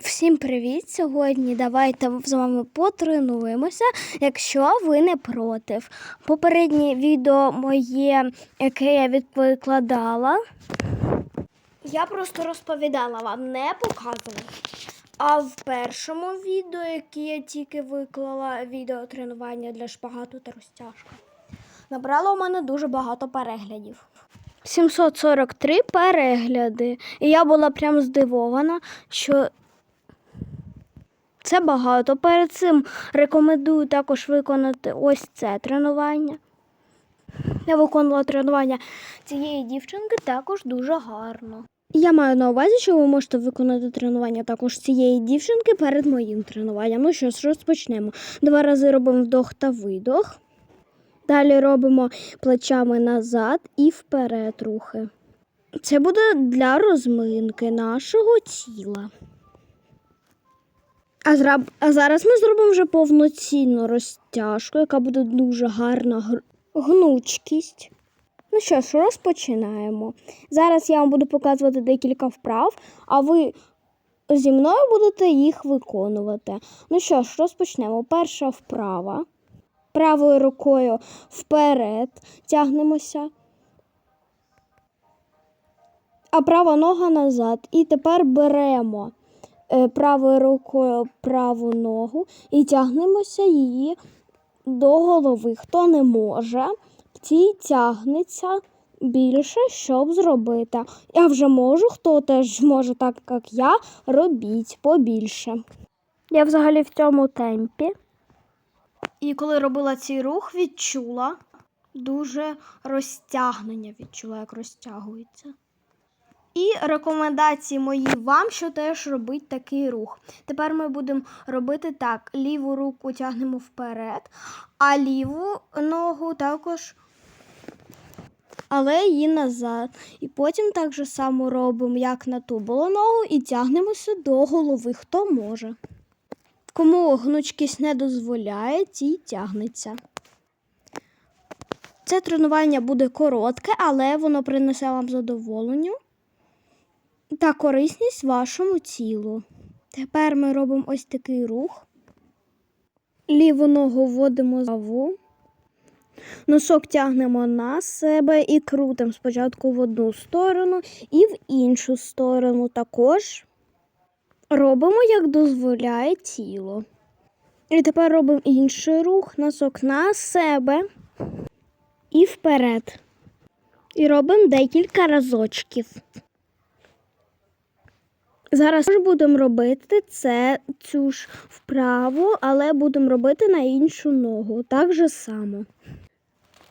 Всім привіт! Сьогодні давайте з вами потренуємося, якщо ви не проти. Попереднє відео моє, яке я відкладала, я просто розповідала вам, не показувала. А в першому відео, яке я тільки виклала, відео тренування для шпагату та розтяжки, набрало у мене дуже багато переглядів. 743 перегляди. І я була прям здивована, що це багато. Перед цим рекомендую також виконати ось це тренування. Я виконувала тренування цієї дівчинки також дуже гарно. Я маю на увазі, що ви можете виконати тренування також цієї дівчинки перед моїм тренуванням. Ну що ж, розпочнемо. Два рази робимо вдох та видох. Далі робимо плечами назад і вперед рухи. Це буде для розминки нашого тіла. А, зраб... а зараз ми зробимо вже повноцінну розтяжку, яка буде дуже гарна гр... гнучкість. Ну що ж, розпочинаємо. Зараз я вам буду показувати декілька вправ, а ви зі мною будете їх виконувати. Ну що ж, розпочнемо. Перша вправа. Правою рукою вперед тягнемося, а права нога назад. І тепер беремо правою рукою праву ногу і тягнемося її до голови. Хто не може, ті тягнеться більше, щоб зробити. Я вже можу, хто теж може, так як я, робіть побільше. Я взагалі в цьому темпі. І коли робила цей рух, відчула дуже розтягнення, відчула, як розтягується. І рекомендації мої вам, що теж робить такий рух. Тепер ми будемо робити так: ліву руку тягнемо вперед, а ліву ногу також, але її назад. І потім так же само робимо, як на ту було ногу, і тягнемося до голови, хто може. Кому гнучкість не дозволяє, ті тягнеться. Це тренування буде коротке, але воно принесе вам задоволення та корисність вашому тілу. Тепер ми робимо ось такий рух. Ліву ногу вводимо праву. Носок тягнемо на себе і крутимо спочатку в одну сторону і в іншу сторону також робимо, як дозволяє тіло. І тепер робимо інший рух, носок на себе і вперед. І робимо декілька разочків. Зараз ми будемо робити це цю ж вправу, але будемо робити на іншу ногу. Так же само.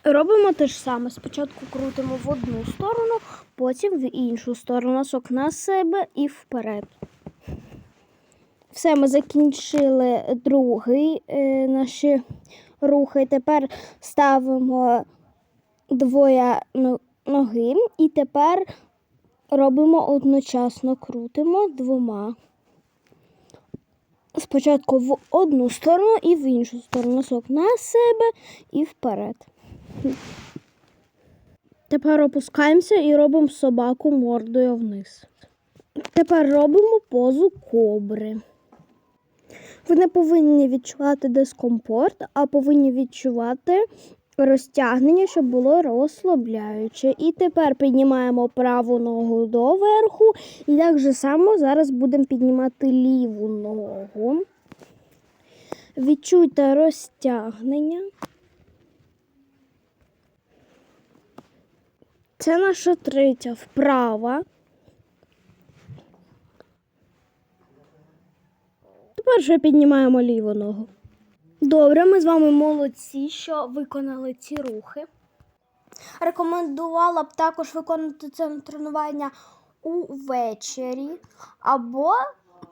Робимо те ж саме. Спочатку крутимо в одну сторону, потім в іншу сторону. Носок на себе і вперед. Все, ми закінчили другий е, наші рухи. Тепер ставимо двоє ноги і тепер робимо одночасно, крутимо двома. Спочатку в одну сторону і в іншу сторону. Носок на себе і вперед. Тепер опускаємося і робимо собаку мордою вниз. Тепер робимо позу кобри. Ви не повинні відчувати дискомфорт, а повинні відчувати розтягнення, щоб було розслабляюче. І тепер піднімаємо праву ногу доверху. І так же само зараз будемо піднімати ліву ногу. Відчуйте розтягнення. Це наша третя вправа. Тепер ще піднімаємо ліву ногу. Добре, ми з вами молодці, що виконали ці рухи. Рекомендувала б також виконати це тренування увечері або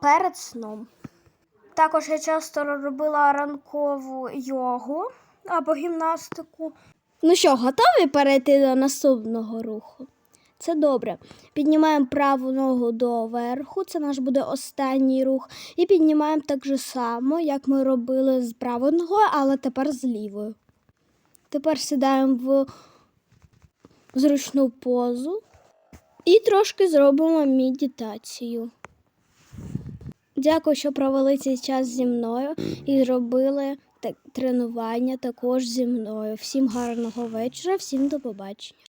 перед сном. Також я часто робила ранкову йогу або гімнастику. Ну що, готові перейти до наступного руху? Це добре. Піднімаємо праву ногу доверху, це наш буде останній рух. І піднімаємо так же само, як ми робили з правою ногою, але тепер з лівою. Тепер сідаємо в зручну позу і трошки зробимо медитацію. Дякую, що провели цей час зі мною і зробили так, тренування також зі мною. Всім гарного вечора, всім до побачення.